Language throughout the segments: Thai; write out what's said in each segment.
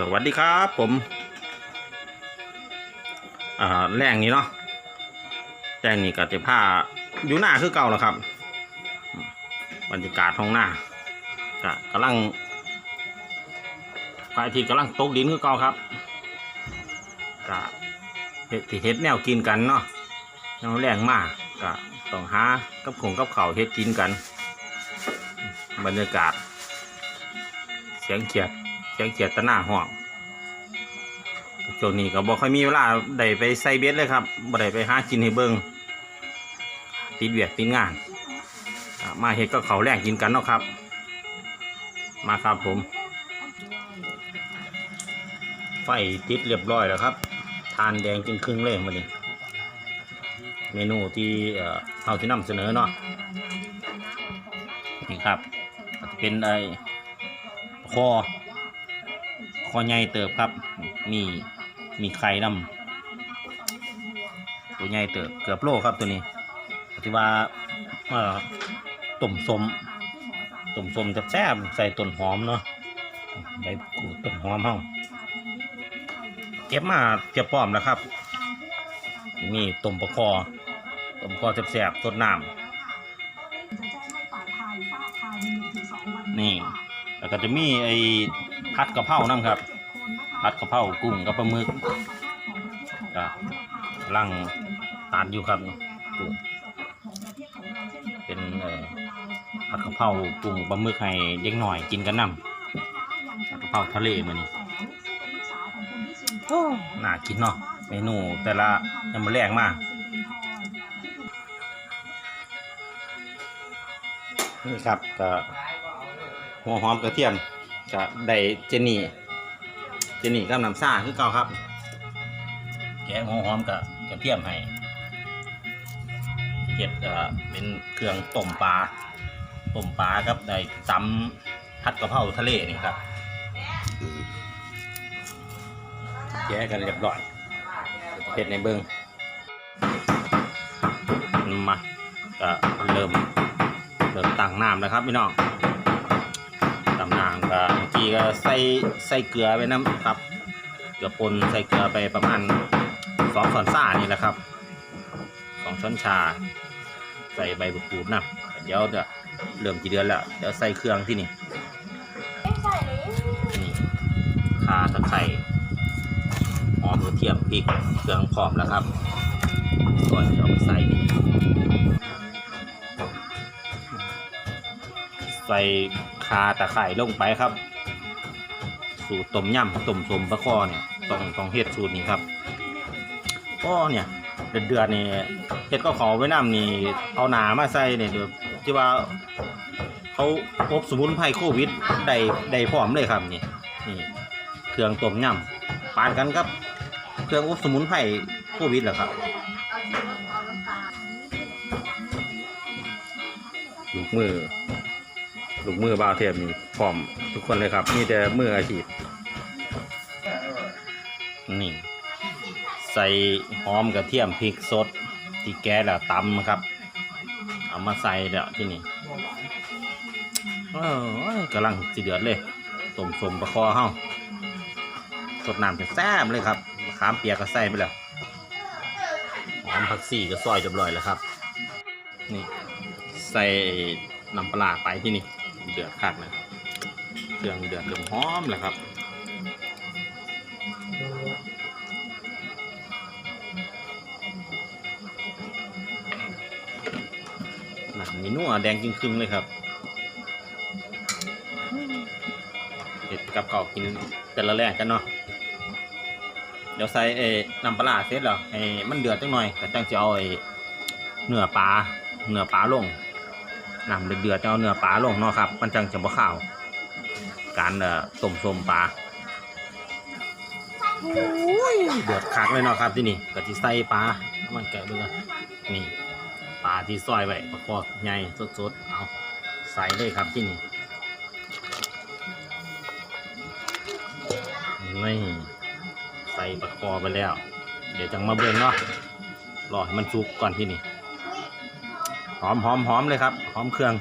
สวัสดีครับผมแรงนี้เนาะแรงนี้ก็จะผ้าอยู่หน้าคือเก่าแล้วครับ บรรยากาศท้องหน้าก็กำลังพระอาทิตย์กำลังตกดินคือเก่าครับก็เฮ็ดที่เฮ็ดแนวกินกันเนาะแนวแรงมากก็ต้องหากับขงกับเขาวเฮ็ดกินกัน บรรยากาศเสียงเขียด ยงเขียดตะหนาห้องช่วงนี้ก็บ่ค่อยมีเวลาได้ไปใส่เบ็ดเลยครับบ่ได้ไปหากินให้เบิ่งติดเวียดติดงาน มาเฮ็ดก็เขาแรงกินกันเนาะครับ มาครับผม ไฟติดเรียบร้อยแล้วครับ ทานแดงจึงครึ่งเลยมาดิเมนูที่เอาที่นำเสนอเนาะนี่ครับ เป็นไอคอ คอใหญ่เติบครับ มีมีไข่นำตัวใหญ่เติบเกือบโลครับตัวนี้ที่ว่าเอ่อต้มสมต้มสมจะแซ่บใส่ต้นหอมเนาะใบขูต้นหอมเฮาเก็บมาเก็บป้อมแล้วครับมีต้มปลาคอต้มคอแซ่บๆสดน้ำนี่แล้วก็จะมีไอ้ ผัดกะเพรานั่ครับผัดกะเพรากุ้งกับปลาหมึกก็ลังตานอยู่ครับกุ้งเป็นเอ่อผัดกะเพรากุ้งปลาหมึกให้เด็กหน่อยกินกันนำผัดกะเพราทะเลมื้อนี้โอ้น่ากินเนาะเมนูแต่ละยังมาแรงมากนี่ครับก็หัวหอมกระเทียม ก็ได้เจนี่ เจนี่กับน้ำซ่าคือเก่าครับแกะหัวหอมกับกระเทียมให้เห็ดเออเป็นเครื่องต้มปลาต้มปลากับได้ตำผัดกะเพราทะเลนี่ครับแกะกันเรียบร้อยเห็ดในเบิ้งมาก็เริ่มเริ่มตั้งน้ำแล้วครับพี่น้อง ตำน้ำก็เมื่อกี้ก็ใส่ใส่เกลือไปน้ำครับเกลือป่นใส่เกลือไปประมาณสองช้อนซ่านี่แหละครับสองช้อนชา ใส่ใบมะกรูดนะเดี๋ยวจะเริ่มกี่เดือนแล้วเดี๋ยวใส่เครื่องที่นี่นี่ข่าตะไคร้หอมกระเทียมพริกเครื่องพร้อมแล้วครับก่อนจะเอาไปใส่นี่ใส่ คาตะไคร้ลงไปครับ สูตรต้มยำต้มสมปลาคอเนี่ยต้องต้องเฮ็ดสูตรนี้ครับก็เนี่ยเดือนเดือนนี่เฮ็ดก็ขอไว้น้ำนี่เอาหนามาใส่เนี่ยเดี๋ยวที่ว่าเขาพบสมุนไพรโควิดได้ได้พร้อมเลยครับนี่นี่เครื่องต้มยำปานกันครับเครื่องอบสมุนไพรโควิดแหละครับลูกมือ ลูกมือบ้าวเทียมนี่พร้อมทุกคนเลยครับมีแต่มืออาชีพนี่ ใส่หอมกระเทียมพริกสดที่แกะแล้วตำครับ เอามาใส่แล้วที่นี่เออกำลังสิเดือดเลยต้มสมปลาคอเฮาสดน้ำจะแซ่บเลยครับขามเปียกก็ใส่ไปแล้วหอมผักชีก็ซอยจบร้อยแล้วครับ นี่ ใส่น้ำปลาไปที่นี่ เดือดคักเลยเครื่องเดือดเริ่มหอมแล้วครับหนังมีนัวแดงจริงๆเลยครับเห็ดกับเข้ากินแต่ละแรกกันเนาะเดี๋ยวใส่เอ้น้ำปลาเสร็จแล้วให้มันเดือดจังหน่อยก็จังจะเอาไอ้เนื้อปลาเนื้อปลาลง น้ำเดือดๆจะเอาเนื้อปลาลงเนาะครับ มันจังจะบ่ข้าว การเอ่อต้มส้มปลาโอ้ยเดือดคักเลยเนาะครับที่นี่ก็ที่ใส่ปลาเอามันแกะเบิ่งกันนี่ปลาที่ซอยไว้ประกอบใหญ่สดๆ เอาใส่เลยครับที่นี่นี่ใส่ประกอบไปแล้ว เดี๋ยวจังมาเบิ่งเนาะรอให้มันสุกก่อนที่นี่ หอมหอมหอมเลยครับ หอมเครื่อง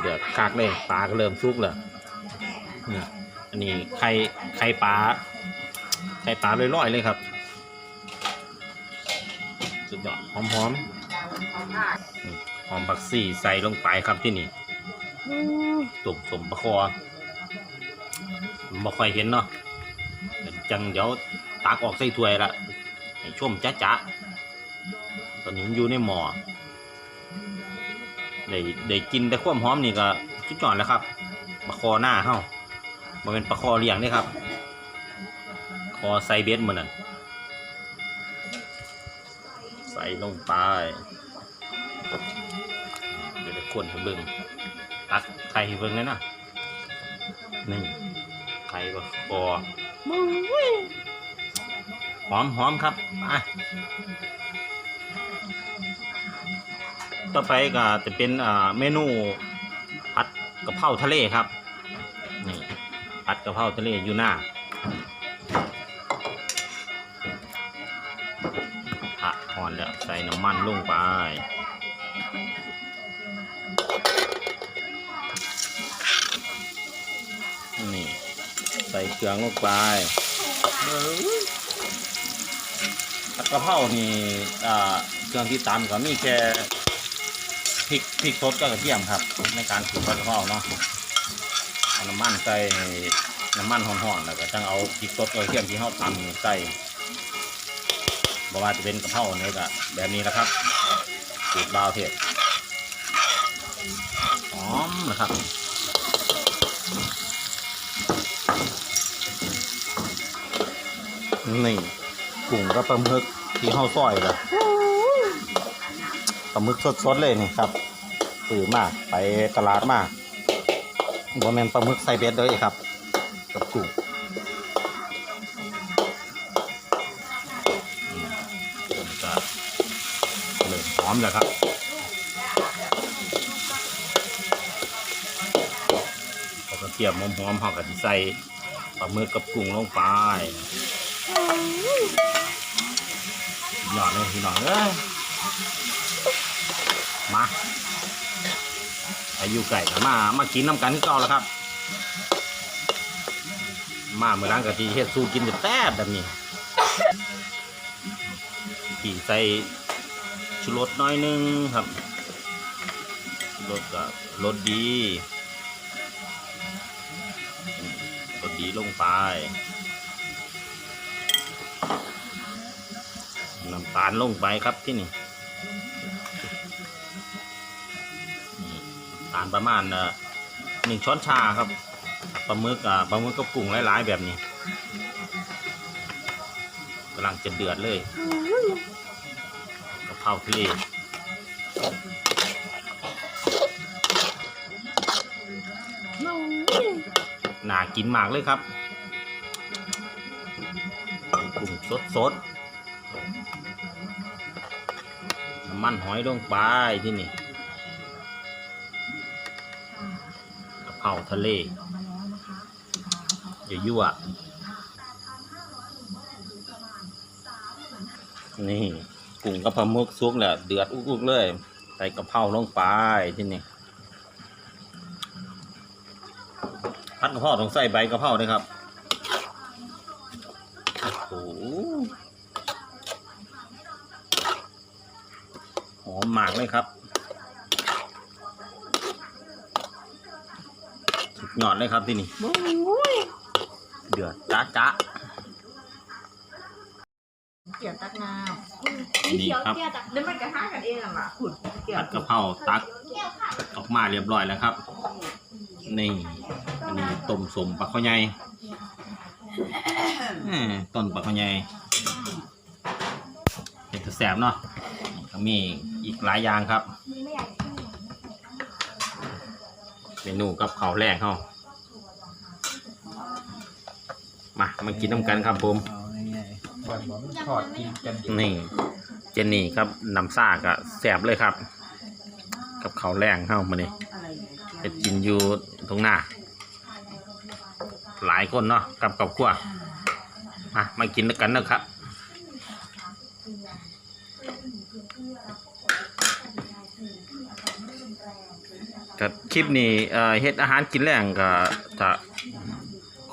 เดือดคักเลยปลาก็เริ่มสุกแล้วนี่อันนี้ไข่ไข่ปลาไข่ปลาลอยๆเลยครับ สุดยอดหอมหอมหอมผักซี่ใส่ลงไปครับที่นี่ตุ่มสมประคอบ่ค่อยเห็นเนาะจังเดี๋ยวตักออกใส่ถ้วยละ ให้ชมจ้าจ้าตอนนี้อยู่ในหม้อได้ได้กินแต่ความหอมนี่ก็สุดยอดแล้วครับปลาคอหน้าเฮามันเป็นปลาคอเลี้ยงนี่ครับ คอไซเบสเหมือนนั่นใส่ลงไปเดี๋ยวจะคนให้เบิ่งตักไข่ให้เบิ่งเลยนะนี่ไข่บะคอ หอมหอมครับไปต่อไปก็จะเป็นเมนูผัดกะเพราทะเลครับนี่ผัดกะเพราทะเลอยู่หน้าผักหอนแล้วใส่น้ำมันลงไปนี่ใส่เครื่องลงไป ผัดกะเพรานี่อ่าเครื่องที่ตามก็มีแค่พริกพริกสดกับกระเทียมครับ ในการปรุงผัดกะเพราเนาะเอาน้ำมันใส่น้ำมันหอนๆแล้วก็จังเอาพริกสดกับกระเทียมที่เขาตำใส่บอกว่าจะเป็นกะเพราเนื้อก็แบบนี้แหละครับสูตรบาวเทศหอมนะครับนี่ กุ้งกับปลาหมึกที่ห่อซอยเลยปลาหมึกสดๆเลยนี่ครับตื่นมากไปตลาดมากบอแมนปลาหมึกใส่เบ็ดเลยครับ กับกุ้งเริ่มหอมแล้วครับพอกระเทียมหอมๆเขาก็สิใส่ปลาหมึกกับกุ้งลงไป หยอดเลยพี่องเอ้ยมาอายุไก่มา มากินน้ำกันที่เก่าแล้วครับ มาเมื่อร้านกะทิเฮ็ดสู้กินแต้บแบบนี้ขี่ใส่ชูรสน้อยหนึงครับรสกับรสดีรสดีลงไปาลลงไปครับที่นี่นี่น้ำตาลประมาณหนึ่งช้อนชาครับปลาหมึกอะปลาหมึกกับกุ้งหลายๆแบบนี้กำลังจะเดือดเลยกะเพราทะเลน่ากินมากเลยครับกุ้งสดสดๆำมันหอยลงไปที่นี่กะเพราทะเล อย่ายั่วนี่กุ้งกับปลาหมึกซุกแหละเดือดอุกๆเลย ใส่กะเพราลงไปที่นี่พัดกระเพราต้องใส่ใบกระเพราด้วยครับโอ้โหห อมมากเลยครับสุดยอดเลยครับที่นี่เดือดจ้าจ้าเกี่ยวตักน้นี่ครับำแล้วมันกระทะกันเองอะหมาขุดเกี่ยวผัดกะเพราตักออกมาเรียบร้อยแล้วครับ นี่อันนี้ต้มสมปลาข้าวใหญ่แหม่ต้นปลาข้าวใหญ่เห็ดแสบเนาะก็มี อีกหลายอย่างครับ เมนูกับข้าวแรงเขามามากินน้ำกันครับผมเอาง่ายๆก่อนบอกมันทอดกินกันดิบนี่เจนนี่ครับน้ำซ่าก็แสบเลยครับ กับข้าวแรงเข้ามานี่อะไรไปกินอยู่ตรงหน้า หลายคนเนาะกับกับขั้วมามากินด้วยกันนะครับ ก็คลิปนี้เอ่อเฮ็ดอาหารกินแรงก็จะ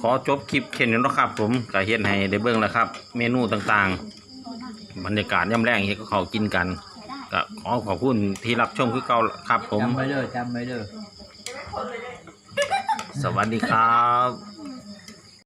ขอจบคลิปแค่นี้เนาะครับ ผมก็เฮ็ดให้ได้เบิ่งแล้วครับ เมนูต่างๆ บรรยากาศย่ำแรงเฮ็ดก็เขาวกินกันก็ขอขอบคุณที่รับชมคือเก่าครับ ผม จำไว้เด้อจำไว้เด้อสวัสดีครับ